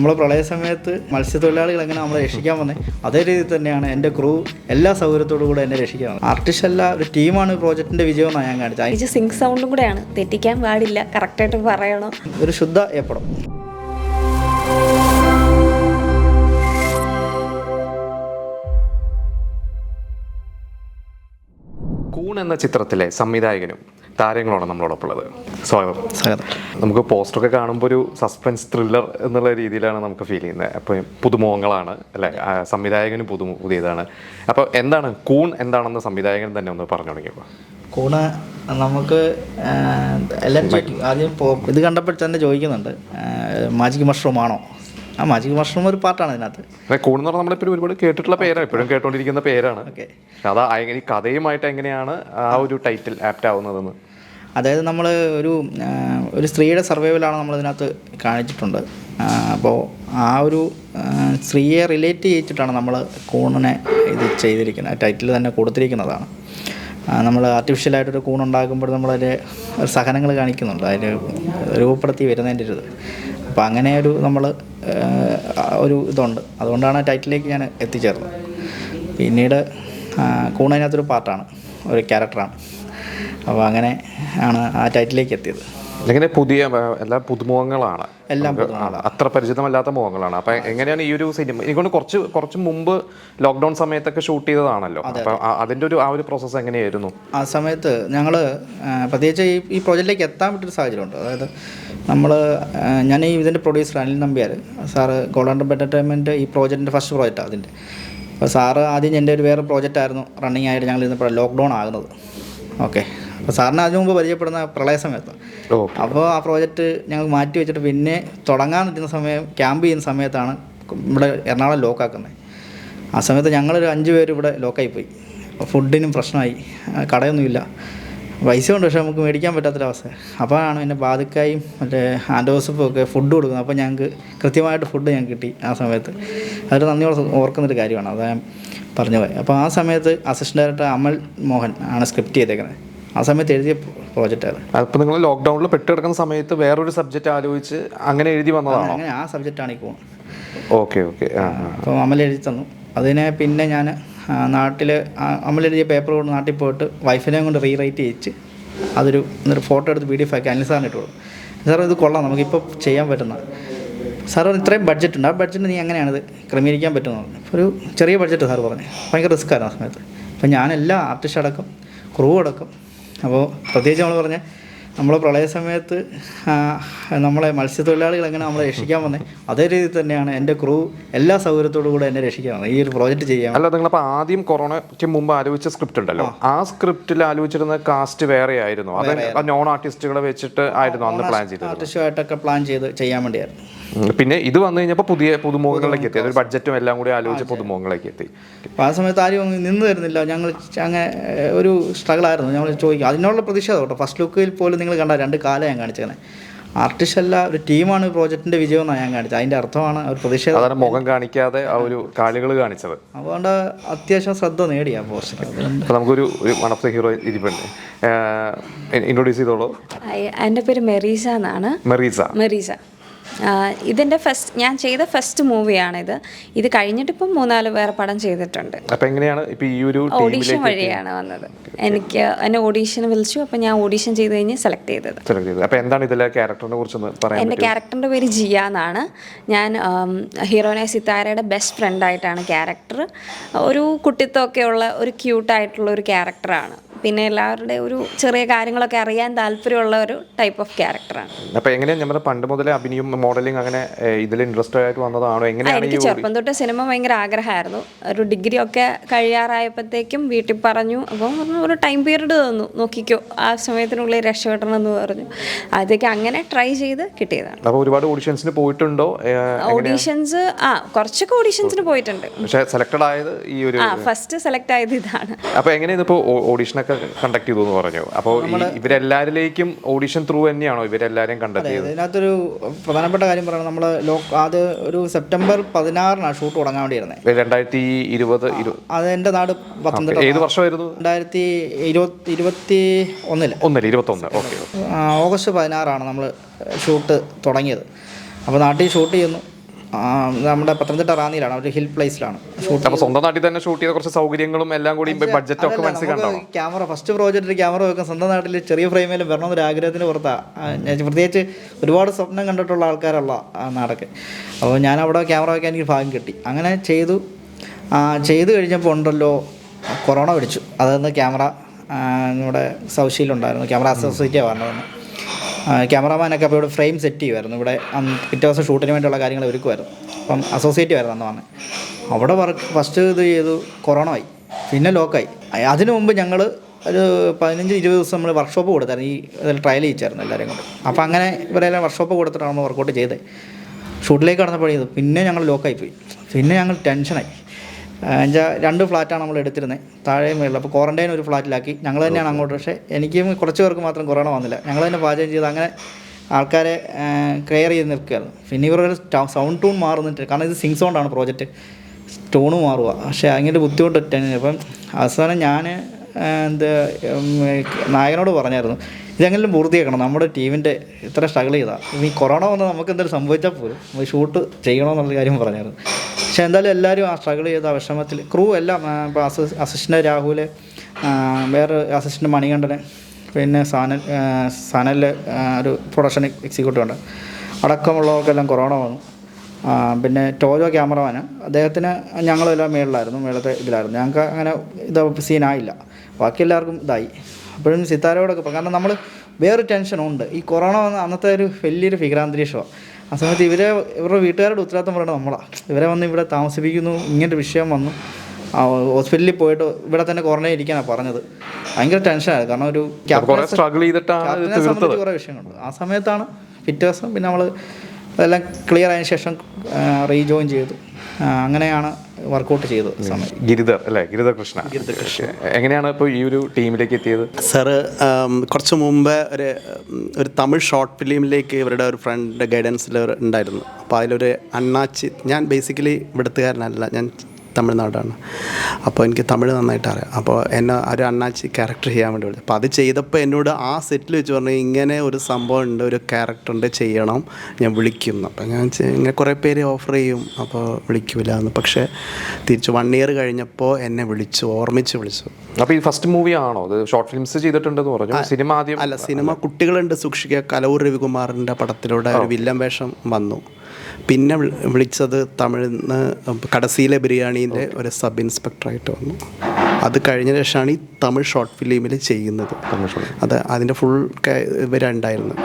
നമ്മൾ പ്രളയ സമയത്ത് മത്സ്യത്തൊഴിലാളികൾ എങ്ങനെ നമ്മളെ രക്ഷിക്കാൻ വന്നത് അതേ രീതിയിൽ തന്നെയാണ് എന്റെ ക്രൂ എല്ലാ സൗകര്യത്തോടു കൂടെ എന്നെ രക്ഷിക്കാൻ വന്നത് ആർട്ടിസ്റ്റ് അല്ല ഒരു ടീമാണ് പ്രോജക്റ്റിന്റെ വിജയം എന്നാണ് ഞാൻ കാണിച്ചത്. സിങ്ക് സൗണ്ടും കൂടെയാണ്. തെറ്റിക്കാൻ പാടില്ല. കറക്റ്റായിട്ട് പറയണം. ഒരു ശുദ്ധ ഏപ്പടം കൂൺ എന്ന ചിത്രത്തിലെ സംവിധായകനും താരങ്ങളാണ് നമ്മളോടൊപ്പം ഉള്ളത് സ്വാഗതം. സ്വാഗതം നമുക്ക് പോസ്റ്ററൊക്കെ കാണുമ്പോൾ ഒരു സസ്പെൻസ് ത്രില്ലർ എന്നുള്ള രീതിയിലാണ് നമുക്ക് ഫീൽ ചെയ്യുന്നത്. അപ്പോൾ പുതുമുഖങ്ങളാണ് അല്ലെ? സംവിധായകനും പുതു പുതിയതാണ്. അപ്പോൾ എന്താണ് കൂൺ എന്താണെന്ന് സംവിധായകൻ തന്നെ ഒന്ന് പറഞ്ഞു തുടങ്ങിയപ്പോൾ കൂണ് നമുക്ക് എല്ലാം ആദ്യം ഇത് കണ്ടപ്പോൾ തന്നെ ചോദിക്കുന്നുണ്ട്. മാജിക് മഷ്റൂം ആണോ? ആ മാജിക് മഷ്റൂം ഒരു പാർട്ടാണ് അതിനകത്ത് കൂണെന്ന് കൂൺ എന്ന് പറഞ്ഞാൽ നമ്മളിപ്പോൾ ഒരുപാട് കേട്ടിട്ടുള്ള പേരാണ്. ഇപ്പോഴും കേട്ടോണ്ടിരിക്കുന്ന പേരാണ്. അതാ കഥയുമായിട്ട് എങ്ങനെയാണ് ആ ഒരു ടൈറ്റിൽ ആപ്റ്റ് ആവുന്നതെന്ന്? അതായത് നമ്മൾ ഒരു ഒരു സ്ത്രീയുടെ സർവൈവലാണ് നമ്മളിതിനകത്ത് കാണിച്ചിട്ടുണ്ട്. അപ്പോൾ ആ ഒരു സ്ത്രീയെ റിലേറ്റ് ചെയ്യിച്ചിട്ടാണ് നമ്മൾ കൂണിനെ ഇത് ചെയ്തിരിക്കുന്നത് ടൈറ്റിൽ തന്നെ കൊടുത്തിരിക്കുന്നതാണ്. നമ്മൾ ആർട്ടിഫിഷ്യലായിട്ടൊരു കൂണുണ്ടാക്കുമ്പോൾ നമ്മളതിന്റെ സഹനങ്ങൾ കാണിക്കുന്നുണ്ട് അതിൽ രൂപപ്പെടുത്തി വരുന്നതിന്റെ ഒരു ഇത്. അപ്പോൾ അങ്ങനെ ഒരു നമ്മൾ ഒരു ഇതുണ്ട്. അതുകൊണ്ടാണ് ടൈറ്റിലേക്ക് ഞാൻ എത്തിച്ചേർന്നത്. പിന്നീട് കൂണതിനകത്തൊരു പാർട്ടാണ് ഒരു ക്യാരക്ടറാണ് അപ്പോൾ അങ്ങനെ ആണ് ആ ടൈറ്റിലേക്ക് എത്തിയത്. അല്ലെങ്കിൽ പുതിയ എല്ലാ പുതുമുഖങ്ങളാണ്. എല്ലാം അത്ര പരിചിതമല്ലാത്ത മുഖങ്ങളാണ്. അപ്പൊ എങ്ങനെയാണ് ഈ ഒരു സിനിമ എനിക്കൊണ്ട് കുറച്ച് കുറച്ച് മുമ്പ് ലോക്ക്ഡൗൺ സമയത്തൊക്കെ ഷൂട്ട് ചെയ്തതാണല്ലോ. അപ്പൊ അതിന്റെ ഒരു ആ ഒരു പ്രോസസ്സ് എങ്ങനെയായിരുന്നു? ആ സമയത്ത് ഞങ്ങൾ പ്രത്യേകിച്ച് ഈ ഈ പ്രോജക്റ്റിലേക്ക് എത്താൻ പറ്റൊരു സാഹചര്യമുണ്ട്. അതായത് നമ്മൾ ഞാൻ ഈ ഇതിന്റെ producer Anil Nambiar sir golden entertainment ഈ പ്രോജക്റ്റിന്റെ ഫസ്റ്റ് പ്രോജക്റ്റാണ് അതിന്റെ. അപ്പോൾ സാറ് ആദ്യം എന്റെ ഒരു വേറെ പ്രോജക്റ്റ് ആയിരുന്നു റണ്ണിങ് ആയിട്ട് ഞങ്ങൾ ഇന്ന് ലോക്ക്ഡൗൺ ആകുന്നത്. ഓക്കെ. അപ്പോൾ സാറിന് അതിനു മുമ്പ് പരിചയപ്പെടുന്ന പ്രളയ സമയത്ത്. അപ്പോൾ ആ പ്രോജക്റ്റ് ഞങ്ങൾ മാറ്റി വെച്ചിട്ട് പിന്നെ തുടങ്ങാൻ നിൽക്കുന്ന സമയം ക്യാമ്പ് ചെയ്യുന്ന സമയത്താണ് ഇവിടെ എറണാകുളം ലോക്കാക്കുന്നത്. ആ സമയത്ത് ഞങ്ങളൊരു അഞ്ച് പേര് ഇവിടെ ലോക്കായി പോയി ഫുഡിനും പ്രശ്നമായി. കടയൊന്നുമില്ല. പൈസ ഉണ്ട് പക്ഷേ നമുക്ക് മേടിക്കാൻ പറ്റാത്തൊരവസ്ഥ. അപ്പോഴാണ് പിന്നെ ബാധിക്കായും മറ്റേ ആൻഡോസപ്പും ഒക്കെ ഫുഡ് കൊടുക്കുന്നത്. അപ്പോൾ ഞങ്ങൾക്ക് കൃത്യമായിട്ട് ഫുഡ് ഞങ്ങൾക്ക് കിട്ടി ആ സമയത്ത്. അതൊരു നന്ദിയോടെ ഓർക്കുന്നൊരു കാര്യമാണ്. അത് ഞാൻ പറഞ്ഞു പോയി അപ്പോൾ ആ സമയത്ത് അസിസ്റ്റന്റ് ഡയറക്ടർ അമൽ മോഹൻ ആണ് സ്ക്രിപ്റ്റ് ചെയ്തേക്കുന്നത് ആ സമയത്ത് എഴുതിയ പ്രോജക്റ്റാണ് അപ്പോൾ നിങ്ങൾ ലോക്ക്ഡൗണിൽ പെട്ട് കിടക്കുന്ന സമയത്ത് വേറൊരു സബ്ജക്റ്റ് ആലോചിച്ച് അങ്ങനെ എഴുതി വന്നതാണ്? അങ്ങനെ ആ സബ്ജക്റ്റാണ് ഇപ്പോൾ ഓക്കെ ഓക്കെ. അപ്പോൾ അമൽ എഴുതി തന്നു. അതിനെ പിന്നെ ഞാൻ നാട്ടിൽ അമൽ എഴുതിയ പേപ്പർ കൊണ്ട് നാട്ടിൽ പോയിട്ട് വൈഫിനെയും കൊണ്ട് റീറൈറ്റ് ചെയ്യിച്ച് അതൊരു എന്നിട്ട് ഫോട്ടോ എടുത്ത് പി ഡി എഫ് ആക്കി. അനിൽ സാറിന് ഇട്ട് കൊടുക്കും സാർ ഇത് കൊള്ളാം. നമുക്കിപ്പോൾ ചെയ്യാൻ പറ്റുന്ന സാർ പറഞ്ഞു, ഇത്രയും ബഡ്ജറ്റ് ഉണ്ട്. ആ ബഡ്ജറ്റ് നീ എങ്ങനെയാണത് ക്രമീകരിക്കാൻ പറ്റുമെന്ന് പറഞ്ഞു. ഒരു ചെറിയ ബഡ്ജറ്റ് സാർ പറഞ്ഞു. ഭയങ്കര റിസ്ക് ആയിരുന്നു ആ സമയത്ത്. അപ്പോൾ ഞാൻ എല്ലാ ആർട്ടിസ്റ്റ് അടക്കം ക്രൂ അടക്കം അപ്പോൾ പ്രത്യേകിച്ച് നമ്മൾ പറഞ്ഞ നമ്മൾ പ്രളയ സമയത്ത് നമ്മളെ മത്സ്യത്തൊഴിലാളികൾ എങ്ങനെ നമ്മളെ രക്ഷിക്കാൻ വന്നത് അതേ രീതിയിൽ തന്നെയാണ് എന്റെ ക്രൂ എല്ലാ സൗകര്യത്തോടു കൂടെ എന്നെ രക്ഷിക്കാൻ വന്നത് ഈ ഒരു പ്രോജക്റ്റ് ചെയ്യാൻ അല്ല നിങ്ങളപ്പോ ആദ്യം കൊറോണയ്ക്ക് മുമ്പ് ആലോചിച്ച സ്ക്രിപ്റ്റ് ഉണ്ടല്ലോ. ആ. സ്ക്രിപ്റ്റിൽ ആലോചിച്ചിരുന്ന കാസ്റ്റ് വേറെ ആയിരുന്നു അത് നോൺ ആർട്ടിസ്റ്റുകളെ വെച്ചിട്ട് ആയിരുന്നു അന്ന് പ്ലാൻ ചെയ്തത്. ആർട്ടിസ്റ്റുമായിട്ടൊക്കെ പ്ലാൻ ചെയ്ത് ചെയ്യാൻ വേണ്ടിയായിരുന്നു. പിന്നെ ഇത് വന്നു കഴിഞ്ഞപ്പോൾ പുതിയ പുതുമുഖങ്ങളിലേക്ക് എത്തി. അതൊരു ബഡ്ജറ്റും എല്ലാം കൂടി ആലോചിച്ച് പുതുമുഖങ്ങളിലേക്ക് എത്തി. അപ്പോൾ ആ സമയത്ത് ആരും അങ്ങ് നിന്ന് തരുന്നില്ല. ഞങ്ങൾ അങ്ങനെ ഒരു സ്ട്രഗിൾ ആയിരുന്നു. ഞങ്ങൾ ചോദിക്കും. അതിനുള്ള പ്രതിഷേധം കേട്ടോ. ഫസ്റ്റ് ലുക്കിൽ പോലും നിങ്ങൾ കണ്ട രണ്ട് കാലം ഞാൻ കാണിച്ചേനെ ആർട്ടിസ്റ്റ് അല്ല ഒരു ടീമാണ് പ്രോജക്റ്റിന്റെ വിജയം എന്നാണ് ഞാൻ കാണിച്ചത്. അതിന്റെ അർത്ഥമാണ് ഒരു പ്രതിഷേധം. അതാണ് മുഖം കാണിക്കാതെ ആ ഒരു കാലുകൾ കാണിച്ചത്. അതുകൊണ്ട് അത്യാവശ്യം ശ്രദ്ധ നേടി ആ പോസ്റ്റർ നമുക്കൊരു ഒരു വൺ ഓഫ് ദ ഹീറോ ഇരിപ്പുണ്ട്. ഇൻട്രൊഡ്യൂസ് ചെയ്തോളൂ. എന്റെ പേര് മെറീസ എന്നാണ്. മെറീസ. മെറീസ. ഇതിന്റെ ഫസ്റ്റ് ഞാൻ ചെയ്ത ഫസ്റ്റ് മൂവിയാണിത്. ഇത് കഴിഞ്ഞിട്ട് കഴിഞ്ഞിട്ടിപ്പം മൂന്നാൽ വേറെ പടം ചെയ്തിട്ടുണ്ട്. എങ്ങനെയാണ് ഇപ്പൊ ഈ ഒരു ഓഡീഷൻ വഴിയാണ് വന്നത്. എനിക്ക് എന്നെ ഓഡീഷൻ വിളിച്ചു അപ്പം ഞാൻ ഓഡീഷൻ ചെയ്ത് കഴിഞ്ഞ് സെലക്ട് ചെയ്തത്. സെലക്ട് ചെയ്തത്. അപ്പൊ എന്താണ് ഇതിലെ ക്യാരക്ടറിനെ കുറിച്ച് എന്റെ ക്യാരക്ടറിന്റെ പേര് ജിയ എന്നാണ്. ഞാൻ ഹീറോനെ സിത്താരയുടെ ബെസ്റ്റ് ഫ്രണ്ടായിട്ടാണ് ക്യാരക്ടർ ഒരു കുട്ടിത്തമൊക്കെയുള്ള ഒരു ക്യൂട്ടായിട്ടുള്ള ഒരു ക്യാരക്ടറാണ് പിന്നെ എല്ലാവരുടെ ഒരു ചെറിയ കാര്യങ്ങളൊക്കെ അറിയാൻ താല്പര്യമുള്ള ഒരു ടൈപ്പ് ഓഫ് ക്യാരക്ടറാണ് അപ്പൊ എങ്ങനെയാണ് നമ്മുടെ പണ്ട് മുതലേ അഭിനയം മോഡലിംഗ് അങ്ങനെ ഇതിൽ ഇൻട്രസ്റ്റഡ് ആയിട്ട് വന്നതാണോ? എങ്ങനെയാണ് എനിക്ക് ചെറുപ്പം തൊട്ട് സിനിമ ഭയങ്കര ആഗ്രഹമായിരുന്നു. ഒരു ഡിഗ്രി ഒക്കെ കഴിയാറായപ്പോഴത്തേക്കും വീട്ടിൽ പറഞ്ഞു അപ്പം പറഞ്ഞു, ഒരു ടൈം പീരീഡ് തന്നു. നോക്കിക്കോ ആ സമയത്തിനുള്ളിൽ രക്ഷപ്പെടണം എന്ന് പറഞ്ഞു. അതൊക്കെ അങ്ങനെ ട്രൈ ചെയ്ത് കിട്ടിയതാണ്. അപ്പോൾ ഒരുപാട് ഓഡിഷൻസിന് പോയിട്ടുണ്ടോ? ഓഡിഷൻസ് ആ കുറച്ചൊക്കെ ഓഡീഷൻസിന് പോയിട്ടുണ്ട്. പക്ഷേ സെലക്ടഡ് ആയത് ഈ ഒരു ഫസ്റ്റ് സെലക്ട് ആയത് ഇതാണ്. അപ്പോൾ എങ്ങനെയാണ് ഇപ്പോൾ ഓഡീഷനൊക്കെ കണ്ടക്ട് ചെയ്തു എന്ന് പറഞ്ഞു. അപ്പോൾ ഇവരെല്ലാരിലേക്കും ഓഡിഷൻ ത്രൂ തന്നെയാണോ ഇവരെല്ലാരെയും കണ്ടെത്തിയത് ഇതിനകത്തൊരു പ്രധാനപ്പെട്ട കാര്യം പറയുന്നത് നമ്മൾ അത് ഒരു സെപ്റ്റംബർ പതിനാറിനാണ് ഷൂട്ട് തുടങ്ങാൻ വേണ്ടിയിരുന്നത് രണ്ടായിരത്തി ഇരുപത് അത് എന്റെ നാട് പത്തനംതിട്ട ഏത് വർഷമായിരുന്നു? രണ്ടായിരത്തി ഇരുപത്തി ഇരുപത്തി ഒന്നിൽ. ഒന്നല്ല ഇരുപത്തൊന്ന്. ഓക്കെ ഓഗസ്റ്റ് പതിനാറാണ് നമ്മൾ ഷൂട്ട് തുടങ്ങിയത്. അപ്പോൾ നാട്ടിൽ ഷൂട്ട് ചെയ്യുന്നു. നമ്മുടെ പത്തനംതിട്ട റാന്നിയിലാണ് ഒരു ഹിൽ പ്ലേസിലാണ്. ഷൂട്ട് അപ്പോൾ സ്വന്തം നാട്ടിൽ തന്നെ ഷൂട്ട് ചെയ്ത കുറച്ച് സൗകര്യങ്ങളും എല്ലാം കൂടി ബഡ്ജറ്റ് ഒക്കെ മനസ്സിൽ കണ്ടോ ക്യാമറ ഫസ്റ്റ് പ്രോജക്റ്റ് ക്യാമറ വെക്കാൻ സ്വന്തം നാട്ടിൽ ചെറിയ ഫ്രെയിമിലും വരണമെന്നൊരു ആഗ്രഹത്തിന് പുറത്താണ് പ്രത്യേകിച്ച് ഒരുപാട് സ്വപ്നം കണ്ടിട്ടുള്ള ആൾക്കാരുള്ള ആ നാടൊക്കെ. അപ്പോൾ ഞാൻ അവിടെ ക്യാമറ വെക്കാൻ എനിക്ക് ഭാഗ്യം കിട്ടി. അങ്ങനെ ചെയ്തു. ചെയ്തു കഴിഞ്ഞപ്പോൾ ഉണ്ടല്ലോ കൊറോണ പിടിച്ചു. അതെന്ന് ക്യാമറ നമ്മുടെ സൗശീലുണ്ടായിരുന്നു. ക്യാമറ അസോസിയേറ്റ് പറഞ്ഞതെന്ന് ക്യാമറാമാനൊക്കെ അപ്പോൾ ഇവിടെ ഫ്രെയിം സെറ്റ് ചെയ്യുമായിരുന്നു ഇവിടെ പിറ്റേ ദിവസം ഷൂട്ടിന് വേണ്ടിയുള്ള കാര്യങ്ങൾ ഒരുക്കുമായിരുന്നു അപ്പം അസോസിയേറ്റ് ആയിരുന്നു അന്ന് വന്നത് അവിടെ വർക്ക് ഫസ്റ്റ് ഇത് ചെയ്തു കൊറോണ ആയി. പിന്നെ ലോക്കായി അതിനു മുമ്പ് ഞങ്ങൾ ഒരു പതിനഞ്ച് ഇരുപത് ദിവസം നമ്മൾ വർക്ക്ഷോപ്പ് കൊടുത്തായിരുന്നു. ഈ ഇതിൽ ട്രയൽ ചെയ്യിച്ചായിരുന്നു എല്ലാവരും കൂടെ അപ്പോൾ അങ്ങനെ ഇവരെല്ലാം വർക്ക്ഷോപ്പ് കൊടുത്തിട്ടാണ് നമ്മൾ വർക്കൗട്ട് ചെയ്തത്. ഷൂട്ടിലേക്ക് കടന്നപ്പോഴേ പിന്നെ ഞങ്ങൾ ലോക്കായി പോയി. പിന്നെ ഞങ്ങൾ ടെൻഷനായി എന്നുവെച്ചാൽ രണ്ട് ഫ്ലാറ്റാണ് നമ്മൾ എടുത്തിരുന്നത് താഴെയും മേളിൽ അപ്പോൾ ക്വാറന്റൈൻ ഒരു ഫ്ലാറ്റിലാക്കി. ഞങ്ങൾ തന്നെയാണ് അങ്ങോട്ട്. പക്ഷേ എനിക്കും കുറച്ച് പേർക്ക് മാത്രം കൊറോണ വന്നില്ല. ഞങ്ങൾ തന്നെ പാചകം ചെയ്ത് അങ്ങനെ ആൾക്കാരെ കെയർ ചെയ്ത് നിൽക്കുകയായിരുന്നു പിന്നെ ഇവരുടെ സൗണ്ട് ടൂൺ മാറുന്നിട്ട് കാരണം ഇത് സിങ് സൗണ്ടാണ് പ്രോജക്റ്റ് ടൂണ് മാറുക. പക്ഷേ അങ്ങനെ ബുദ്ധിമുട്ട് അപ്പം അവസാനം ഞാൻ എന്താ നായകനോട് പറഞ്ഞായിരുന്നു ഇതെങ്കിലും പൂർത്തിയാക്കണം നമ്മുടെ ടീമിന്റെ ഇത്ര സ്ട്രഗിൾ ചെയ്താൽ ഈ കൊറോണ വന്ന് നമുക്ക് എന്തെങ്കിലും സംഭവിച്ചാൽ പോലും ഷൂട്ട് ചെയ്യണമെന്നുള്ള കാര്യം പറഞ്ഞായിരുന്നു. പക്ഷേ എന്തായാലും എല്ലാവരും ആ സ്ട്രഗിൾ ചെയ്ത വിഷമത്തിൽ ക്രൂ എല്ലാം ഇപ്പോൾ അസി അസിസ്റ്റന്റ് രാഹുൽ വേറെ അസിസ്റ്റന്റ് മണികണ്ഠന് പിന്നെ സാനൽ സാനലിലെ ഒരു പ്രൊഡക്ഷൻ എക്സിക്യൂട്ടീവ് ഉണ്ട്. അടക്കമുള്ളവർക്കെല്ലാം കൊറോണ വന്നു. പിന്നെ ടോജോ ക്യാമറമാന് അദ്ദേഹത്തിന് ഞങ്ങളെല്ലാം മേളിലായിരുന്നു മേളത്തെ ഇതിലായിരുന്നു. ഞങ്ങൾക്ക് അങ്ങനെ ഇത് സീനായില്ല ബാക്കി എല്ലാവർക്കും ഇതായി. അപ്പോഴും സിത്താരോടൊക്കെ കാരണം നമ്മൾ വേറെ ടെൻഷനുണ്ട് ഈ കൊറോണ വന്ന അന്നത്തെ ഒരു വലിയൊരു ഭീകരാന്തരീക്ഷമാണ് ആ സമയത്ത് ഇവരെ ഇവരുടെ വീട്ടുകാരുടെ ഉത്തരവാദിത്തം പറയുന്നത് നമ്മളാണ് ഇവരെ വന്ന് ഇവിടെ താമസിപ്പിക്കുന്നു ഇങ്ങനൊരു വിഷയം വന്നു. ആ, ഹോസ്പിറ്റലിൽ പോയിട്ട് ഇവിടെ തന്നെ ക്വാറന്റൈൻ ഇരിക്കാനാണ് പറഞ്ഞത്. ഭയങ്കര ടെൻഷനായിരുന്നു കാരണം ഒരു കുറെ സ്ട്രഗിൾ ചെയ്തിട്ടാണ് കുറേ വിഷയങ്ങളുണ്ട്. ആ സമയത്താണ് പിറ്റേ ദിവസം പിന്നെ നമ്മൾ അതെല്ലാം ക്ലിയർ ആയതിനു ശേഷം റീജോയിൻ ചെയ്തു. അങ്ങനെയാണ് വർക്കൗട്ട് ചെയ്തത് സമയം. ഗിരിധർ അല്ലേ? ഗിരിധർ കൃഷ്ണ എങ്ങനെയാണ് ഇപ്പോൾ ഈ ഒരു ടീമിലേക്ക് എത്തിയത്? സാറ് കുറച്ച് മുമ്പ് ഒരു ഒരു തമിഴ് ഷോർട്ട് ഫിലിമിലേക്ക് ഇവരുടെ ഒരു ഫ്രണ്ട് ഗൈഡൻസിൽ ഉണ്ടായിരുന്നു. അപ്പോൾ അതിലൊരു അണ്ണാച്ചി ഞാൻ ബേസിക്കലി ഇവിടുത്തുകാരനല്ല. ഞാൻ തമിഴ്നാടാണ്. അപ്പോൾ എനിക്ക് തമിഴ് നന്നായിട്ട് അറിയാം. അപ്പോൾ എന്നെ ഒരു അണ്ണാച്ചി ക്യാരക്ടർ ചെയ്യാൻ വേണ്ടി വിളിച്ചു. അപ്പോൾ അത് ചെയ്തപ്പോൾ എന്നോട് ആ സെറ്റിൽ വെച്ച് പറഞ്ഞു ഇങ്ങനെ ഒരു സംഭവം ഉണ്ട് ഒരു ക്യാരക്ടർ ഉണ്ട് ചെയ്യണം ഞാൻ വിളിക്കുന്നു. അപ്പം അപ്പോൾ ഞാൻ ഇങ്ങനെ കുറേ പേര് ഓഫർ ചെയ്യും അപ്പോൾ വിളിക്കില്ല എന്ന്. പക്ഷേ തിരിച്ച് വൺ ഇയർ കഴിഞ്ഞപ്പോൾ എന്നെ വിളിച്ചു ഓർമ്മിച്ച് വിളിച്ചു. അപ്പോൾ ഈ ഫസ്റ്റ് മൂവി ആണോ? അത് ഷോർട്ട് ഫിലിംസ് ചെയ്തിട്ടുണ്ടെന്ന് പറഞ്ഞു. സിനിമ ആദ്യം അല്ല സിനിമ കുട്ടികളുണ്ട് സൂക്ഷിക്കുക. കലൂർ രവികുമാറിന്റെ പടത്തിലൂടെ ഒരു വില്ലൻ വേഷം വന്നു. പിന്നെ വിളിച്ചത് തമിഴിൽ നിന്ന് കടസിയിലെ ബിരിയാണീന്റെ ഒരു സബ് ഇൻസ്പെക്ടറായിട്ട് വന്നു. അത് കഴിഞ്ഞ ശേഷമാണ് ഈ തമിഴ് ഷോർട്ട് ഫിലിമിൽ ചെയ്യുന്നത്. അത് അതിന്റെ ഫുൾ ഇവരുണ്ടായിരുന്നു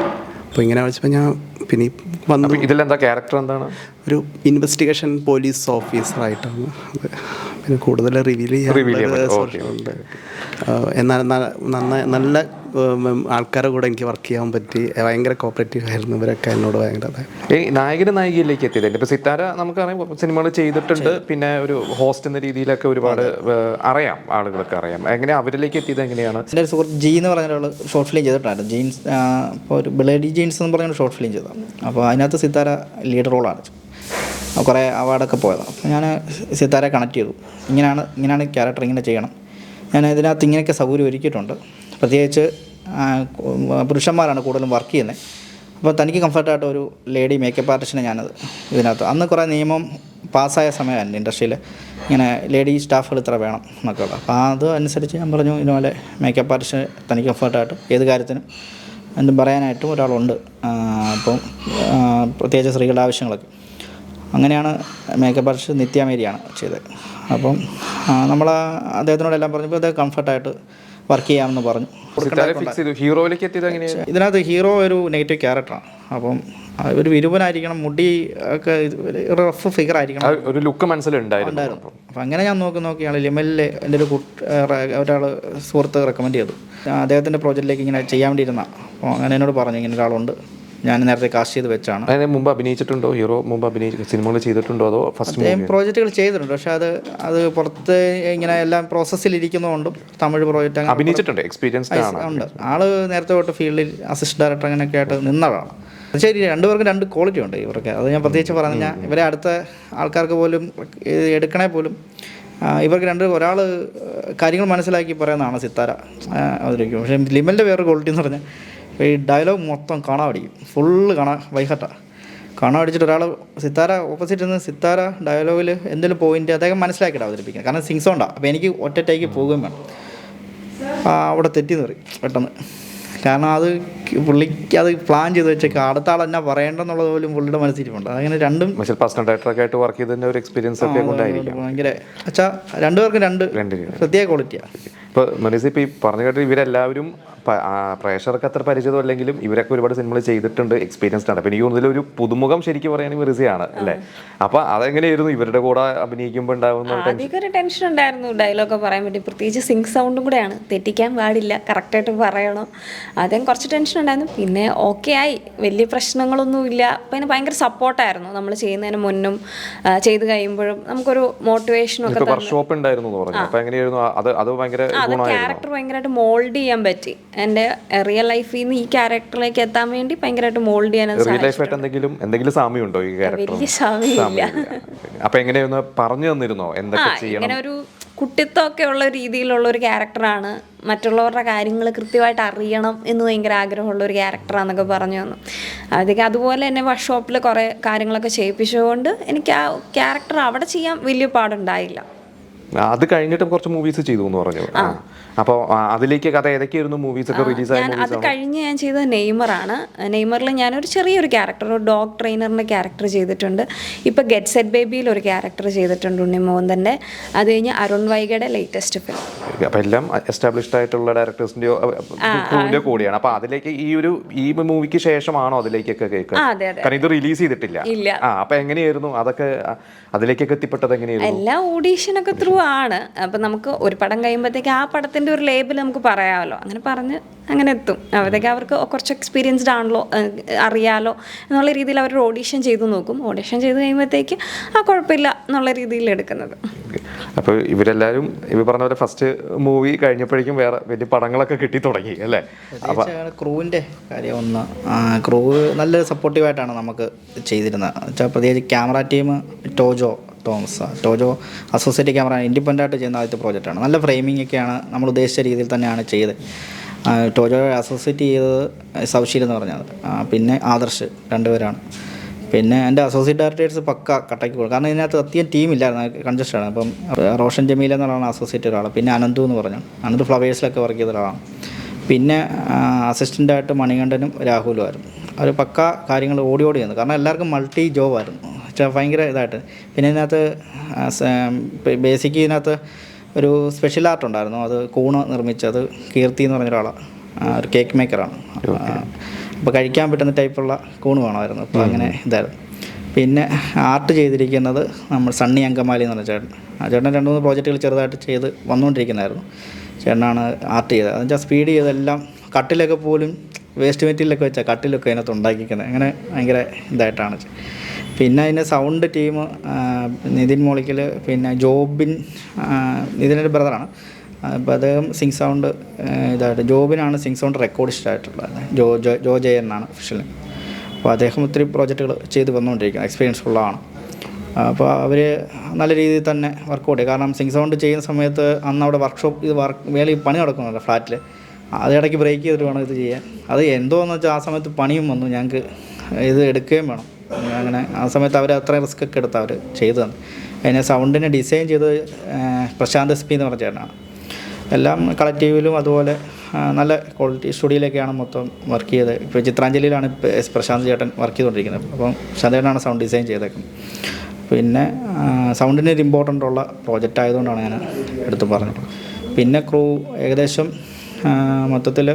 അപ്പോൾ ഇങ്ങനെ വിളിച്ചപ്പോൾ ഞാൻ പിന്നെ വന്നു. ഇതിലെന്താ ക്യാരക്ടർ എന്താണ്? ഒരു ഇൻവെസ്റ്റിഗേഷൻ പോലീസ് ഓഫീസറായിട്ടാണ് അത് കൂടുതൽ റിവീൽ Reveal ചെയ്യാൻ എന്നാൽ നന്നായി നല്ല ആൾക്കാരുടെ കൂടെ എനിക്ക് വർക്ക് ചെയ്യാൻ പറ്റി. ഭയങ്കര കോപ്പറേറ്റീവ് ആയിരുന്നു ഇവരൊക്കെ എന്നോട് ഭയങ്കര. നായകന് നായികയിലേക്ക് എത്തിയത് ഇപ്പോൾ സിത്താര നമുക്കറിയാം സിനിമകൾ ചെയ്തിട്ടുണ്ട്. പിന്നെ ഒരു ഹോസ്റ്റ് എന്ന രീതിയിലൊക്കെ ഒരുപാട് അറിയാം. ആളുകളൊക്കെ അറിയാം. എങ്ങനെ അവരിലേക്ക് എത്തിയത്? എങ്ങനെയാണ്? എന്റെ ഒരു സുഹൃത്ത് ജി എന്ന് പറഞ്ഞ ഒരാൾ ഷോർട്ട് ഫിലിം ചെയ്തിട്ടാണ് ജീൻസ് ഇപ്പോൾ ഒരു ബ്ലേഡി ജീൻസ് എന്ന് പറഞ്ഞ ഷോർട്ട് ഫിലിം ചെയ്തത് അപ്പോൾ അതിനകത്ത് സിത്താര ലീഡ് റോളാണ് കുറേ അവാർഡൊക്കെ പോയതാണ്. അപ്പോൾ ഞാൻ സിത്താരെ കണക്ട് ചെയ്തു. ഇങ്ങനെയാണ് ഇങ്ങനെയാണ് ക്യാരക്ടർ ഇങ്ങനെ ചെയ്യണം. ഞാൻ ഇതിനകത്ത് ഇങ്ങനെയൊക്കെ സൗകര്യം ഒരുക്കിയിട്ടുണ്ട്. പ്രത്യേകിച്ച് പുരുഷന്മാരാണ് കൂടുതലും വർക്ക് ചെയ്യുന്നത്. അപ്പോൾ തനിക്ക് കംഫർട്ടായിട്ട് ഒരു ലേഡി മേക്കപ്പ് ആർട്ടിസ്റ്റിനെ ഞാനത് ഇതിനകത്ത്. അന്ന് കുറേ നിയമം പാസ്സായ സമയമായിരുന്നു ഇൻഡസ്ട്രിയിൽ ഇങ്ങനെ ലേഡി സ്റ്റാഫുകൾ ഇത്ര വേണം എന്നൊക്കെ ഉള്ളത്. അപ്പോൾ അത് അനുസരിച്ച് ഞാൻ പറഞ്ഞു ഇതുപോലെ മേക്കപ്പ് ആർട്ടിസ്റ്റ് തനിക്ക് കംഫർട്ടായിട്ട് ഏത് കാര്യത്തിനും എന്തും പറയാനായിട്ടും ഒരാളുണ്ട്. അപ്പം പ്രത്യേകിച്ച് സ്ത്രീകളുടെ ആവശ്യങ്ങളൊക്കെ. അങ്ങനെയാണ് മേക്കപ്പ് ആർട്ടിസ്റ്റ് നിത്യാമേരിയാണ് ചെയ്തത്. അപ്പം നമ്മൾ അദ്ദേഹത്തിനോടെല്ലാം പറഞ്ഞപ്പോൾ അദ്ദേഹം കംഫർട്ടായിട്ട് വർക്ക് ചെയ്യാമെന്ന് പറഞ്ഞു. ഹീറോയിലേക്ക് എത്തിയത് എങ്ങനെയാണ് ഇതിനകത്ത് ഹീറോ ഒരു നെഗറ്റീവ് ക്യാരക്ടറാണ് അപ്പം ഒരു വിരുപനായിരിക്കണം മുടി ഒക്കെ റഫ് ഫിഗർ ആയിരിക്കണം. ഒരു ലുക്ക് മനസ്സിലുണ്ടായിരുന്നു അപ്പം. അങ്ങനെ ഞാൻ നോക്കി നോക്കിയാണ് ലിമലിലെ എന്റെ ഒരു ഒരാൾ സുഹൃത്ത് റെക്കമെൻഡ് ചെയ്തു. അദ്ദേഹത്തിന്റെ പ്രോജക്റ്റിലേക്ക് ഇങ്ങനെ ചെയ്യാൻ വേണ്ടിയിരുന്ന. അപ്പോൾ അങ്ങനെ എന്നോട് പറഞ്ഞു ഇങ്ങനെ ഒരാളുണ്ട്. ഞാൻ നേരത്തെ കാസ്റ്റ് ചെയ്ത് വെച്ചാണ്. അതിന് മുമ്പ് അഭിനയിച്ചിട്ടുണ്ടോ? ഹീറോ മുമ്പ് അഭിനയിച്ച സിനിമകൾ ചെയ്തിട്ടുണ്ടോ അതോ ഫസ്റ്റ് പ്രോജക്റ്റുകൾ ചെയ്തിട്ടുണ്ട്. പക്ഷെ അത് അത് പുറത്ത് ഇങ്ങനെ എല്ലാം പ്രോസസ്സിൽ ഇരിക്കുന്നതുകൊണ്ടും തമിഴ് പ്രോജക്റ്റ് അഭിനയിച്ചിട്ടുണ്ട്. എക്സ്പീരിയൻസ് ഉണ്ട്. ആൾ നേരത്തെ തൊട്ട് ഫീൽഡിൽ അസിസ്റ്റന്റ് ഡയറക്ടർ അങ്ങനെയൊക്കെ ആയിട്ട് നിന്നതാണ്. ശരി രണ്ടുപേർക്കും രണ്ട് ക്വാളിറ്റി ഉണ്ട് ഇവർക്ക് അത് ഞാൻ പ്രത്യേകിച്ച് പറഞ്ഞാൽ ഇവരെ അടുത്ത ആൾക്കാർക്ക് പോലും എടുക്കണേ പോലും ഇവർക്ക് രണ്ട് ഒരാൾ കാര്യങ്ങൾ മനസ്സിലാക്കി പറയുന്നതാണ് സിത്താര അവതരിക്കും പക്ഷേ ലിമലിന്റെ വേറൊരു ക്വാളിറ്റി എന്ന് പറഞ്ഞാൽ ഈ ഡയലോഗ് മൊത്തം കാണാൻ പഠിക്കും ഫുള്ള് കാണാൻ വൈഹട്ടാണ് കാണാൻ അടിച്ചിട്ട് ഒരാൾ സിത്താര ഓപ്പോസിറ്റ് നിന്ന് സിത്താര ഡയലോഗിൽ എന്തെങ്കിലും പോയിന്റ് അദ്ദേഹം മനസ്സിലാക്കിയിട്ട് അവതരിപ്പിക്കുന്നത് കാരണം സിങ്സ് ഉണ്ടാ അപ്പോൾ എനിക്ക് ഒറ്റ ടേക്ക് പോകുകയും വേണം. ആ, അവിടെ തെറ്റി നിറി പെട്ടെന്ന്. കാരണം അത് പുള്ളിക്ക് അത് പ്ലാൻ ചെയ്ത് വെച്ചേക്ക്. അടുത്ത ആൾ എന്നാ പറയേണ്ടെന്നുള്ളത് പോലും പുള്ളിയുടെ മനസ്സിരിപ്പുണ്ട് അങ്ങനെ രണ്ടും പാസ്റ്റ് ഡയറക്ടറൊക്കെ ആയിട്ട് വർക്ക് ചെയ്തതിന്റെ ഒരു എക്സ്പീരിയൻസ് ഒക്കെ ഭയങ്കര. അച്ഛാ രണ്ടുപേർക്കും രണ്ട് പ്രത്യേക ക്വാളിറ്റിയാണ് ഇപ്പോൾ മനീസ് ഇപ്പോൾ ഈ പറഞ്ഞു കേട്ടിട്ട് ഇവരെല്ലാവരും പ്രേക്ഷകർക്ക് അത്ര പരിചിതം അല്ലെങ്കിലും ഇവരൊക്കെ ഒരുപാട് സിനിമകൾ ചെയ്തിട്ടുണ്ട് എക്സ്പീരിയൻസ്ഡ് ആണ്. പിന്നെ എനിക്ക് തോന്നുന്നതിൽ ഒരു പുതുമുഖം ശരിക്കും പറയുകയാണെങ്കിൽ റിസയാണ് അല്ലേ? അപ്പോൾ അതെങ്ങനെയായിരുന്നു? ഇവരുടെ കൂടെ അഭിനയിക്കുമ്പോൾ ഉണ്ടാകുന്ന ടെൻഷൻ ഉണ്ടായിരുന്നു ഡയലോഗ് പറയാൻ വേണ്ടി. പ്രത്യേകിച്ച് സിങ്ക് സൗണ്ടും കൂടെയാണ്. തെറ്റിക്കാൻ പാടില്ല കറക്റ്റായിട്ട് പറയണം. ആദ്യം കുറച്ച് ടെൻഷൻ ഉണ്ടായിരുന്നു. പിന്നെ ഓക്കെ ആയി. വലിയ പ്രശ്നങ്ങളൊന്നുമില്ല. പിന്നെ ഭയങ്കര സപ്പോർട്ടായിരുന്നു നമ്മൾ ചെയ്യുന്നതിന് മുന്നും ചെയ്ത് കഴിയുമ്പോഴും നമുക്കൊരു മോട്ടിവേഷനും ഒക്കെ വർക്ക്ഷോപ്പ് ഉണ്ടായിരുന്നു അത് അത് ഭയങ്കര അത് ക്യാരക്ടർ ഭയങ്കരമായിട്ട് മോൾഡ് ചെയ്യാൻ പറ്റി. എന്റെ റിയൽ ലൈഫിൽ നിന്ന് ഈ ക്യാരക്ടറിലേക്ക് എത്താൻ വേണ്ടി ഭയങ്കരമായിട്ട് മോൾഡ് ചെയ്യാൻ റിയൽ ലൈഫായിട്ട് എന്തെങ്കിലും എന്തെങ്കിലും സാമ്യമുണ്ടോ ഈ ക്യാരക്ടർ വലിയ സാമ്യമില്ല. അപ്പൊ എങ്ങനെയൊന്ന് പറഞ്ഞു തന്നിരുന്നോ? എന്തൊക്കെ ചെയ്യണം? ഇങ്ങനെ ഒരു കുട്ടിത്വമൊക്കെ ഉള്ള രീതിയിലുള്ള ഒരു ക്യാരക്ടറാണ് മറ്റുള്ളവരുടെ കാര്യങ്ങൾ കൃത്യമായിട്ട് അറിയണം എന്ന് ഭയങ്കര ആഗ്രഹമുള്ള ഒരു ക്യാരക്ടറാന്നൊക്കെ പറഞ്ഞു തന്നു. അതൊക്കെ അതുപോലെ തന്നെ വർക്ക്ഷോപ്പിൽ കുറേ കാര്യങ്ങളൊക്കെ ചെയ്യിപ്പിച്ചതുകൊണ്ട് എനിക്ക് ആ ക്യാരക്ടർ അവിടെ ചെയ്യാൻ വലിയ പാടുണ്ടായില്ല. അത് കഴിഞ്ഞിട്ട് കുറച്ച് മൂവീസ് ചെയ്തു എന്ന് പറഞ്ഞു. അപ്പോൾ അതിലേക്ക് കഥ ഏതൊക്കെയായിരുന്നു മൂവീസ് ഒക്കെ റിലീസ് ആയ ഞാൻ അത് കഴിഞ്ഞ് ഞാൻ ചെയ്തത് നെയ്മറാണ്. നെയ്മറിൽ ഞാനൊരു ചെറിയൊരു ക്യാരക്ടർ ഒരു ഡോഗ് ട്രെയിനറിന്റെ ക്യാരക്ടർ ചെയ്തിട്ടുണ്ട്. ഇപ്പോൾ ഗെറ്റ് സെറ്റ് ബേബിയിൽ ഒരു ക്യാരക്ടർ ചെയ്തിട്ടുണ്ട് ഉണ്ണി മോഹന്തന്റെ അത് കഴിഞ്ഞ് അരുൺ വൈഗയുടെ ലേറ്റസ്റ്റ് ഫിലിം അപ്പോൾ എല്ലാം എസ്റ്റാബ്ലിഷ്ഡ് ആയിട്ടുള്ള ഡയറക്ടേഴ്സിന്റെയോ കൂടിയാണ്. അപ്പോൾ അതിലേക്ക് ഈ ഒരു ഈ മൂവിക്ക് ശേഷമാണോ അതിലേക്കൊക്കെ കേൾക്കുക? അതെ അതെ. കാരണം ഇത് റിലീസ് ചെയ്തിട്ടില്ല. ഇല്ല. ആ അപ്പോൾ എങ്ങനെയായിരുന്നു അതൊക്കെ അതിലേക്കൊക്കെ എത്തിപ്പെട്ടത് എങ്ങനെയായിരുന്നു? എല്ലാ ഓഡീഷനൊക്കെ ത്രൂ ആണ്. അപ്പോൾ നമുക്ക് ഒരു പടം കഴിയുമ്പോഴത്തേക്ക് ആ പടത്തിന്റെ ഒരു ലേബിൾ നമുക്ക് പറയാമല്ലോ അങ്ങനെ പറഞ്ഞ് അങ്ങനെ എത്തും. അപ്പോഴത്തേക്ക് അവർക്ക് കുറച്ച് എക്സ്പീരിയൻസ്ഡ് ആണല്ലോ അറിയാലോ എന്നുള്ള രീതിയിൽ അവർ ഓഡീഷൻ ചെയ്തു നോക്കും. ഓഡീഷൻ ചെയ്ത് കഴിയുമ്പോഴത്തേക്ക് ആ കുഴപ്പമില്ല എന്നുള്ള രീതിയിൽ എടുക്കുന്നത്. അപ്പോൾ ഇവരെല്ലാവരും ഇവർ പറഞ്ഞ പോലെ ഫസ്റ്റ് മൂവി കഴിഞ്ഞപ്പോഴേക്കും വേറെ വലിയ പടങ്ങളൊക്കെ കിട്ടി തുടങ്ങി അല്ലേ? അപ്പൊ ക്രൂവിന്റെ കാര്യം ഒന്ന് ക്രൂ നല്ല സപ്പോർട്ടീവായിട്ടാണ് നമുക്ക് ചെയ്തിരുന്നത്. പ്രത്യേകിച്ച് camera team Tojo Thomas Tojo associate camera independent ആയിട്ട് ചെയ്യുന്ന ആദ്യത്തെ പ്രോജക്റ്റാണ് നല്ല ഫ്രെയിമിംഗ് ഒക്കെയാണ് നമ്മൾ ഉദ്ദേശിച്ച രീതിയിൽ തന്നെയാണ് ചെയ്തത് ടോജോ അസോസിയേറ്റ് ചെയ്തത് സൗശീൽ എന്ന് പറഞ്ഞത് പിന്നെ ആദർശ് രണ്ടുപേരാണ്. പിന്നെ എന്റെ അസോസിയേറ്റ് ഡയറക്ടേഴ്സ് പക്ക കട്ടയ്ക്ക് കൊടുക്കും കാരണം ഇതിനകത്ത് അത്യം ടീമില്ലായിരുന്നു കൺജസ്റ്റാണ് അപ്പം റോഷൻ ജമീൽ എന്നുള്ളതാണ് അസോസിയേറ്റ് ഒരാൾ പിന്നെ അനന്തു എന്ന് പറഞ്ഞു അനന്ത് ഫ്ലവേഴ്സിലൊക്കെ വർക്ക് ചെയ്ത ഒരാളാണ്. പിന്നെ അസിസ്റ്റന്റായിട്ട് മണികണ്ഠനും രാഹുലുമായിരുന്നു അവർ പക്ക കാര്യങ്ങൾ ഓടി ഓടി ചെയ്യുന്നു കാരണം എല്ലാവർക്കും മൾട്ടി ജോബായിരുന്നു ഭയങ്കര ഇതായിട്ട്. പിന്നെ ഇതിനകത്ത് ബേസിക് ഇതിനകത്ത് ഒരു സ്പെഷ്യൽ ആർട്ട് ഉണ്ടായിരുന്നു. അത് കൂണ് നിർമ്മിച്ചത് കീർത്തി എന്ന് പറഞ്ഞ ഒരാളാണ് ഒരു കേക്ക് മേക്കറാണ് അപ്പോൾ കഴിക്കാൻ പറ്റുന്ന ടൈപ്പുള്ള കൂണ് വേണമായിരുന്നു. അപ്പോൾ അങ്ങനെ ഇതായിരുന്നു. പിന്നെ ആർട്ട് ചെയ്തിരിക്കുന്നത് നമ്മൾ സണ്ണി അങ്കമാലി എന്ന് പറഞ്ഞ ചേട്ടൻ. ആ ചേട്ടൻ രണ്ട് മൂന്ന് പ്രോജക്റ്റുകൾ ചെറുതായിട്ട് ചെയ്ത് വന്നുകൊണ്ടിരിക്കുന്നതായിരുന്നു ചേട്ടനാണ് ആർട്ട് ചെയ്തത്. അതെന്ന് വെച്ചാൽ സ്പീഡ് ചെയ്തെല്ലാം കട്ടിലൊക്കെ പോലും വേസ്റ്റ് മെറ്റീരിയലൊക്കെ വെച്ചാൽ കട്ടിലൊക്കെ അതിനകത്ത് ഉണ്ടാക്കിക്കുന്നത് അങ്ങനെ ഭയങ്കര ഇതായിട്ടാണ്. പിന്നെ അതിന്റെ സൗണ്ട് ടീം നിതിൻ മോളിക്കൽ പിന്നെ ജോബിൻ നിതിനൊരു ബ്രദറാണ് അപ്പോൾ അദ്ദേഹം സിങ് സൗണ്ട് ഇതായിട്ട് ജോബിനാണ് സിങ് സൗണ്ട് റെക്കോർഡ് ആയിട്ടുള്ളത് ജോ ജോ ജോ ജയൻ എന്നാണ് ഒഫീഷ്യൽ അപ്പോൾ അദ്ദേഹം ഒത്തിരി പ്രോജക്റ്റുകൾ ചെയ്ത് വന്നുകൊണ്ടിരിക്കുന്നത് എക്സ്പീരിയൻസ് ഉള്ളതാണ്. അപ്പോൾ അവർ നല്ല രീതിയിൽ തന്നെ വർക്കൗട്ട് ചെയ്യും കാരണം സിങ് സൗണ്ട് ചെയ്യുന്ന സമയത്ത് അന്ന് അവിടെ വർക്ക്ഷോപ്പ് ഇത് വർക്ക് വേളി പണി നടക്കുന്നുണ്ട് ഫ്ലാറ്റിൽ അതിടയ്ക്ക് ബ്രേക്ക് ചെയ്തിട്ട് വേണം ഇത് ചെയ്യാൻ. അത് എന്തോന്ന് വെച്ചാൽ ആ സമയത്ത് പണിയും വന്നു. ഞങ്ങൾക്ക് ഇത് എടുക്കുകയും വേണം. അങ്ങനെ ആ സമയത്ത് അവർ അത്രയും റിസ്ക് ഒക്കെ എടുത്ത് അവർ ചെയ്തു തന്നു. അതിനെ സൗണ്ടിനെ ഡിസൈൻ ചെയ്തത് പ്രശാന്ത് എസ് പി എന്ന് പറഞ്ഞ ചേട്ടനാണ്. എല്ലാം കളക്റ്റീവിലും അതുപോലെ നല്ല ക്വാളിറ്റി സ്റ്റുഡിയോയിലൊക്കെയാണ് മൊത്തം വർക്ക് ചെയ്തത്. ഇപ്പോൾ ചിത്രാഞ്ജലിയിലാണ് എസ് പ്രശാന്ത് ചേട്ടൻ വർക്ക് ചെയ്തുകൊണ്ടിരിക്കുന്നത്. അപ്പം പ്രശാന്ത് ചേട്ടനാണ് സൗണ്ട് ഡിസൈൻ ചെയ്തേക്കുന്നത്. പിന്നെ സൗണ്ടിന് ഒരു ഇമ്പോർട്ടന്റ് ഉള്ള പ്രോജക്റ്റ് ആയതുകൊണ്ടാണ് ഞാൻ എടുത്ത് പറഞ്ഞത്. പിന്നെ ക്രൂ ഏകദേശം മൊത്തത്തിൽ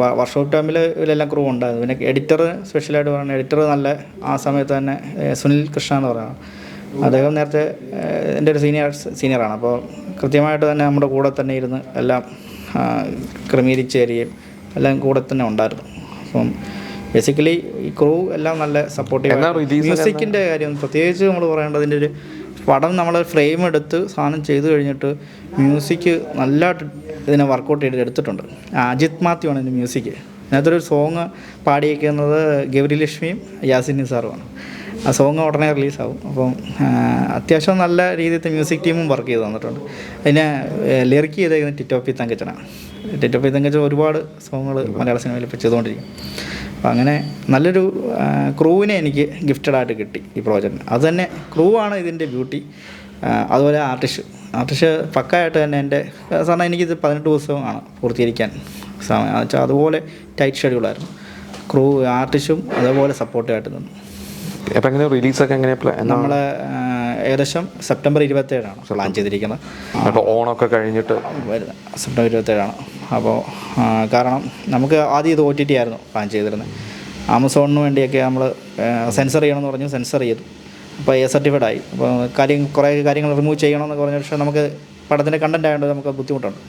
വർക്ക്ഷോപ്പ് ടൈമിൽ ഇതിലെല്ലാം ക്രൂ ഉണ്ടായിരുന്നു. പിന്നെ എഡിറ്റർ സ്പെഷ്യലായിട്ട് പറയുന്നത് എഡിറ്റർ നല്ല ആ സമയത്ത് തന്നെ സുനിൽ കൃഷ്ണ എന്ന് പറയുന്നത് അദ്ദേഹം നേരത്തെ എന്റെ ഒരു സീനിയർ സീനിയറാണ് അപ്പോൾ കൃത്യമായിട്ട് തന്നെ നമ്മുടെ കൂടെ തന്നെ ഇരുന്ന് എല്ലാം ക്രമീകരിച്ചേരുകയും ക്രമീകരിച്ച് തരികയും എല്ലാം കൂടെ തന്നെ ഉണ്ടായിരുന്നു. അപ്പം ബേസിക്കലി ഈ ക്രൂ എല്ലാം നല്ല സപ്പോർട്ടീവ് മ്യൂസിക്കിന്റെ കാര്യം പ്രത്യേകിച്ച് നമ്മൾ പറയേണ്ടതിന്റെ ഒരു പടം നമ്മൾ ഫ്രെയിം എടുത്ത് സാധനം ചെയ്തു കഴിഞ്ഞിട്ട് മ്യൂസിക് നല്ലതായിട്ട് ഇതിനെ വർക്കൗട്ട് ചെയ്ത് എടുത്തിട്ടുണ്ട്. അജിത് മാത്യു ആണ് ഇതിന്റെ മ്യൂസിക് അതിനകത്തൊരു സോങ് പാടിയിരിക്കുന്നത് ഗൗരി ലക്ഷ്മിയും യാസിൻ സാറുമാണ്. ആ സോങ് ഉടനെ റിലീസാവും അപ്പം അത്യാവശ്യം നല്ല രീതിയിലത്തെ മ്യൂസിക് ടീമും വർക്ക് ചെയ്ത് തന്നിട്ടുണ്ട്. അതിനെ ലിറിക്ക് ചെയ്തേക്കുന്നത് ടിറ്റോപ്പി തങ്കച്ചനാണ് ടിറ്റോപ്പി തങ്കച്ചൻ ഒരുപാട് സോങ്ങുകൾ മലയാള സിനിമയിൽ ഇപ്പോൾ ചെയ്തുകൊണ്ടിരിക്കും. അപ്പം അങ്ങനെ നല്ലൊരു ക്രൂവിനെ എനിക്ക് ഗിഫ്റ്റഡായിട്ട് കിട്ടി ഈ പ്രോജക്റ്റിന് അതുതന്നെ ക്രൂ ആണ് ഇതിന്റെ ബ്യൂട്ടി അതുപോലെ ആർട്ടിഷ് ആർട്ടിഷ് പക്കായിട്ട് തന്നെ എന്റെ സാറിന് എനിക്കിത് പതിനെട്ട് ദിവസമാണ് പൂർത്തീകരിക്കാൻ സമയം. വെച്ചാൽ അതുപോലെ ടൈറ്റ് ഷെഡ്യൂളായിരുന്നു ക്രൂ ആർട്ടിസ്റ്റും അതേപോലെ സപ്പോർട്ടായിട്ട് നിന്നു. അപ്പോൾ എങ്ങനെ റിലീസൊക്കെ എങ്ങനെയാണ് നമ്മൾ ഏകദേശം സെപ്റ്റംബർ ഇരുപത്തേഴാണ് പ്ലാൻ ചെയ്തിരിക്കുന്നത്. അപ്പോൾ ഓണമൊക്കെ കഴിഞ്ഞിട്ട് വരുന്നത് സെപ്റ്റംബർ ഇരുപത്തേഴാണ്. അപ്പോൾ കാരണം നമുക്ക് ആദ്യം ഇത് ഒ ടി ടി ആയിരുന്നു പ്ലാൻ ചെയ്തിരുന്നത്. ആമസോണിന് വേണ്ടിയൊക്കെ നമ്മൾ സെൻസർ ചെയ്യണമെന്ന് പറഞ്ഞു സെൻസർ ചെയ്തു. അപ്പോൾ എ സർട്ടിഫൈഡ് ആയി. അപ്പോൾ കാര്യം കുറേ കാര്യങ്ങൾ റിമൂവ് ചെയ്യണമെന്ന് പറഞ്ഞ പക്ഷേ നമുക്ക് പടത്തിന്റെ കണ്ടന്റ് ആയതുകൊണ്ട് നമുക്ക് ബുദ്ധിമുട്ടുണ്ട്.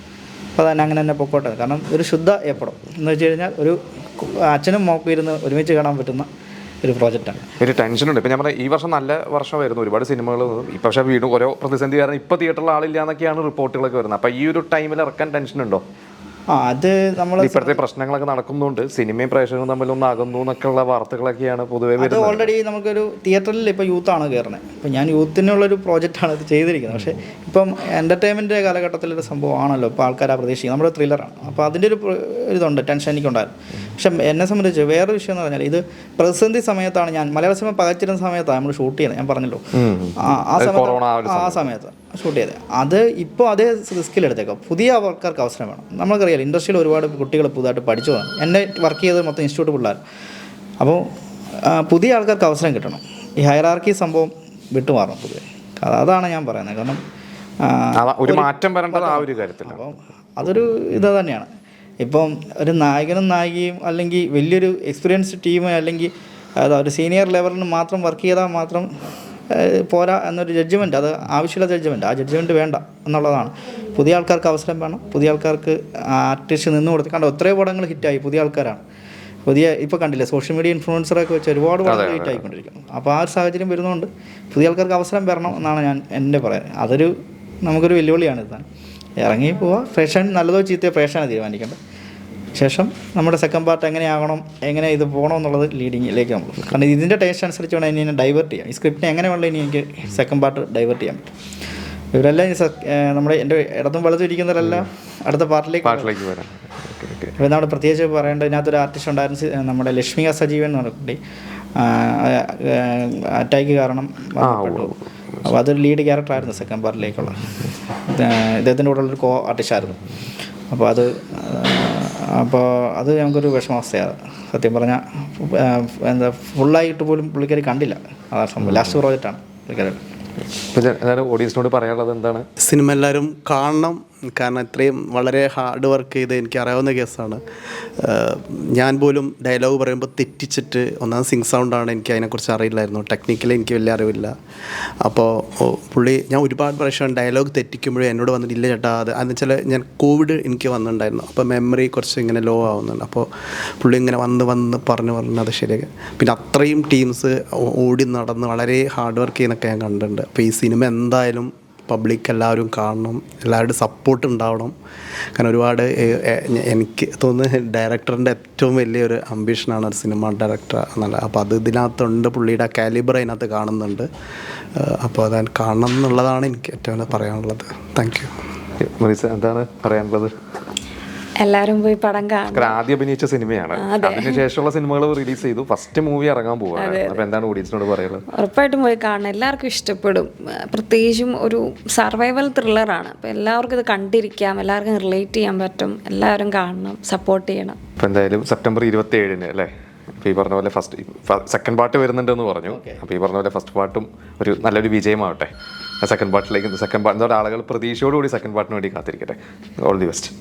അപ്പോൾ തന്നെ അങ്ങനെ തന്നെ പൊക്കോട്ടെ. കാരണം ഒരു ശുദ്ധ ഏപ്പടം എന്ന് വെച്ച് കഴിഞ്ഞാൽ ഒരു അച്ഛനും മോക്കും ഇരുന്ന് ഒരുമിച്ച് കാണാൻ പറ്റുന്ന ഒരു പ്രോജക്റ്റാണ് ഒരു ടെൻഷനുണ്ട് ഇപ്പം ഞാൻ ഈ വർഷം നല്ല വർഷമായിരുന്നു ഒരുപാട് സിനിമകൾ ഇപ്പം പക്ഷേ വീണ്ടും ഓരോ പ്രതിസന്ധി കാരണം ഇപ്പോൾ തിയേറ്ററിൽ ആളില്ല എന്നൊക്കെയാണ് റിപ്പോർട്ടുകളൊക്കെ വരുന്നത്. അപ്പോൾ ഈ ഒരു ടൈമിൽ ഇറക്കാൻ ടെൻഷനുണ്ടോ ആ അത് നമ്മൾ ഇപ്പോഴത്തെ പ്രശ്നങ്ങളൊക്കെ നടക്കുന്നുണ്ട്. സിനിമയും പ്രേക്ഷകരും തമ്മിൽ ഒന്നാകുന്നു എന്നൊക്കെയുള്ള വാർത്തകളൊക്കെയാണ് പൊതുവെ അത് ഓൾറെഡി നമുക്കൊരു തിയേറ്ററിൽ ഇപ്പോൾ യൂത്താണ് കയറുന്നത് അപ്പോൾ ഞാൻ യൂത്തിനുള്ളൊരു പ്രോജക്റ്റാണ് ഇത് ചെയ്തിരിക്കുന്നത്. പക്ഷേ ഇപ്പം എന്റർടൈൻമെന്റ് കാലഘട്ടത്തിലൊരു സംഭവമാണല്ലോ ഇപ്പോൾ ആൾക്കാർ പ്രതീക്ഷിക്കുന്നത് നമ്മുടെ ത്രില്ലറാണ് അപ്പോൾ അതിന്റെ ഒരു ഇതുണ്ട് ടെൻഷൻ എനിക്കുണ്ടായിരുന്നു. പക്ഷേ എന്നെ സംബന്ധിച്ച് വേറൊരു വിഷയം എന്ന് പറഞ്ഞാൽ ഇത് പ്രതിസന്ധി സമയത്താണ് ഞാൻ മലയാള സിനിമ പകച്ചിരുന്ന സമയത്താണ് നമ്മൾ ഷൂട്ട് ചെയ്യുന്നത്. ഞാൻ പറഞ്ഞല്ലോ. ആ സമയത്ത് ആ സമയത്ത്. ഷൂട്ട് ചെയ്തത്. അത് ഇപ്പോൾ അതേ റിസ്കിൽ എടുത്തേക്കാം പുതിയ ആൾക്കാർക്ക് അവസരം വേണം. നമുക്കറിയാം ഇൻഡസ്ട്രിയിൽ ഒരുപാട് കുട്ടികൾ പുതുതായിട്ട് പഠിച്ചു എന്നെ വർക്ക് ചെയ്തത് മൊത്തം ഇൻസ്റ്റിറ്റ്യൂട്ട് പിള്ളേർ. അപ്പോൾ പുതിയ ആൾക്കാർക്ക് അവസരം കിട്ടണം. ഈ ഹൈറാർക്കി സംഭവം വിട്ടുമാറണം പൊതുവെ. അതാണ് ഞാൻ പറയുന്നത്. കാരണം ഒരു മാറ്റം വരേണ്ടത് ആ ഒരു കാര്യത്തിൽ അപ്പം അതൊരു ഇത് തന്നെയാണ്. ഇപ്പം ഒരു നായകനും നായികയും അല്ലെങ്കിൽ വലിയൊരു എക്സ്പീരിയൻസ്ഡ് ടീം അല്ലെങ്കിൽ അതാ ഒരു സീനിയർ ലെവലിന് മാത്രം വർക്ക് ചെയ്താൽ മാത്രം പോരാ എന്നൊരു ജഡ്ജ്മെന്റ് അത് ആവശ്യമുള്ള ജഡ്ജ്മെന്റ് ആ ജഡ്ജ്മെന്റ് വേണ്ട എന്നുള്ളതാണ്. പുതിയ ആൾക്കാർക്ക് അവസരം വേണം. പുതിയ ആൾക്കാർക്ക് ആർട്ടിസ്റ്റ് നിന്ന് കൊടുത്ത് കണ്ടോ എത്രയോ പടങ്ങൾ ഹിറ്റായി പുതിയ ആൾക്കാരാണ്. പുതിയ ഇപ്പോൾ കണ്ടില്ലേ സോഷ്യൽ മീഡിയ ഇൻഫ്ലുവൻസറൊക്കെ വെച്ച് ഒരുപാട് പടങ്ങൾ ഹിറ്റ് ആയിക്കൊണ്ടിരിക്കുന്നു. അപ്പോൾ ആ ഒരു സാഹചര്യം വരുന്നതുകൊണ്ട് പുതിയ ആൾക്കാർക്ക് അവസരം വരണം എന്നാണ് ഞാൻ എന്റെ പറയുന്നത് അതൊരു നമുക്കൊരു വെല്ലുവിളിയാണ് ഇതാണ്. ഇറങ്ങി പോവുക ഫ്രഷൻ നല്ലതോ ചീത്തയോ ഫ്രഷാണ് തീരുമാനിക്കേണ്ടത്. ശേഷം നമ്മുടെ സെക്കൻഡ് പാർട്ട് എങ്ങനെയാകണം എങ്ങനെ ഇത് പോകണം എന്നുള്ളത് ലീഡിങ്ങിലേക്ക് നമ്മൾ കാരണം ഇതിന്റെ ടേസ്റ്റ് അനുസരിച്ച് വേണം ഇനി ഡൈവേർട്ട് ചെയ്യാം ഈ സ്ക്രിപ്റ്റിനെ എങ്ങനെ വേണം ഇനി എനിക്ക് സെക്കൻഡ് പാർട്ട് ഡൈവേർട്ട് ചെയ്യാൻ പറ്റും. ഇവരെല്ലാം നമ്മുടെ എന്റെ ഇടത്തും വലത്തും ഇരിക്കുന്നവരെല്ലാം അടുത്ത പാർട്ടിലേക്ക് പാർട്ടിലേക്ക് വരാം. ഇപ്പം നമ്മൾ പ്രത്യേകിച്ച് പറയേണ്ടത് ഇതിനകത്തൊരു ആർട്ടിസ്റ്റ് ഉണ്ടായിരുന്നു നമ്മുടെ ലക്ഷ്മിക സജീവൻ എന്ന് പറഞ്ഞ കുട്ടി. അറ്റാക്ക് കാരണം അപ്പോൾ അതൊരു ലീഡ് ക്യാരക്ടറായിരുന്നു സെക്കൻഡ് പാർട്ടിലേക്കുള്ള ഇദ്ദേഹത്തിന്റെ കൂടെ ഉള്ളൊരു കോ ആർട്ടിസ്റ്റായിരുന്നു അപ്പോൾ അത് അപ്പോൾ അത് ഞങ്ങൾക്കൊരു വിഷമാവസ്ഥയാണ്. സത്യം പറഞ്ഞാൽ എന്താ ഫുള്ളായിട്ട് പോലും പുള്ളിക്കാരി കണ്ടില്ല. അതാണ് സംഭവം. ലാസ്റ്റ് പ്രോജക്റ്റാണ് പുള്ളിക്കാരി ഓഡിയൻസിനോട് പറയാനുള്ളത് എന്താണ്? സിനിമ എല്ലാവരും കാണണം. കാരണം ഇത്രയും വളരെ ഹാർഡ് വർക്ക് ചെയ്ത് എനിക്ക് അറിയാവുന്ന കേസാണ്. ഞാൻ പോലും ഡയലോഗ് പറയുമ്പോൾ തെറ്റിച്ചിട്ട് ഒന്നാം സിങ് സൗണ്ടാണ് എനിക്ക് അതിനെക്കുറിച്ച് അറിയില്ലായിരുന്നു. ടെക്നിക്കലി എനിക്ക് വലിയ അറിവില്ല. അപ്പോൾ പുള്ളി ഞാൻ ഒരുപാട് പ്രാവശ്യം ഡയലോഗ് തെറ്റിക്കുമ്പോഴും എന്നോട് വന്നിട്ടില്ല ചേട്ടാ അത് അതെന്ന് വെച്ചാൽ ഞാൻ കോവിഡ് എനിക്ക് വന്നിട്ടുണ്ടായിരുന്നു. അപ്പോൾ മെമ്മറി കുറച്ച് ഇങ്ങനെ ലോ ആവുന്നുണ്ട്. അപ്പോൾ പുള്ളി ഇങ്ങനെ വന്ന് വന്ന് പറഞ്ഞു പറഞ്ഞു അത് ശരിയാക്കി. പിന്നെ അത്രയും ടീംസ് ഓടി നടന്ന് വളരെ ഹാർഡ് വർക്ക് ചെയ്യുന്നൊക്കെ ഞാൻ കണ്ടിട്ടുണ്ട്. അപ്പോൾ ഈ സിനിമ എന്തായാലും പബ്ലിക് എല്ലാവരും കാണണം എല്ലാവരുടെ സപ്പോർട്ട് ഉണ്ടാവണം. കാരണം ഒരുപാട് എനിക്ക് തോന്നുന്നു ഡയറക്ടറിന്റെ ഏറ്റവും വലിയൊരു അംബിഷനാണ് ഒരു സിനിമ ഡയറക്ടർ എന്നുള്ളത് അപ്പോൾ അത് ഇതിനകത്തുണ്ട് പുള്ളിയുടെ കാലിബർ അതിനകത്ത് കാണുന്നുണ്ട്. അപ്പോൾ അത് കാണണം എന്നുള്ളതാണ് എനിക്ക് ഏറ്റവും പറയാനുള്ളത്. താങ്ക് യു എന്താണ് പറയാനുള്ളത്? എല്ലാവരും പോയി പടം കാണും ആദ്യം അഭിനയിച്ച സിനിമയാണ്. അതിനുശേഷമുള്ള സിനിമകൾ റിലീസ് ചെയ്തു. ഫസ്റ്റ് മൂവി ഇറങ്ങാൻ പോവാണ് അപ്പൊ എന്താണ് ഓഡിയൻസിനോട് പറയുന്നത് ഉറപ്പായിട്ടും പോയി കാണണം. എല്ലാവർക്കും ഇഷ്ടപ്പെടും. പ്രത്യേകിച്ചും ഒരു സർവൈവൽ ത്രില്ലറാണ് അപ്പൊ എല്ലാവർക്കും ഇത് കണ്ടിരിക്കാം. എല്ലാവർക്കും റിലേറ്റ് ചെയ്യാൻ പറ്റും. എല്ലാവരും കാണണം. സപ്പോർട്ട് ചെയ്യണം. അപ്പൊ എന്തായാലും സെപ്റ്റംബർ ഇരുപത്തി ഏഴിന് അല്ലേ ഈ പറഞ്ഞ പോലെ ഫസ്റ്റ് സെക്കൻഡ് പാർട്ട് വരുന്നുണ്ടെന്ന് പറഞ്ഞു. അപ്പൊ ഈ പറഞ്ഞ പോലെ ഫസ്റ്റ് പാർട്ടും ഒരു നല്ലൊരു വിജയമാവട്ടെ. സെക്കൻഡ് പാർട്ടിലേക്ക് സെക്കൻഡ് പാർട്ട് ആളുകൾ പ്രതീക്ഷയോടുകൂടി സെക്കൻഡ് പാർട്ടിന് വേണ്ടി കാത്തിരിക്കട്ടെ. All the best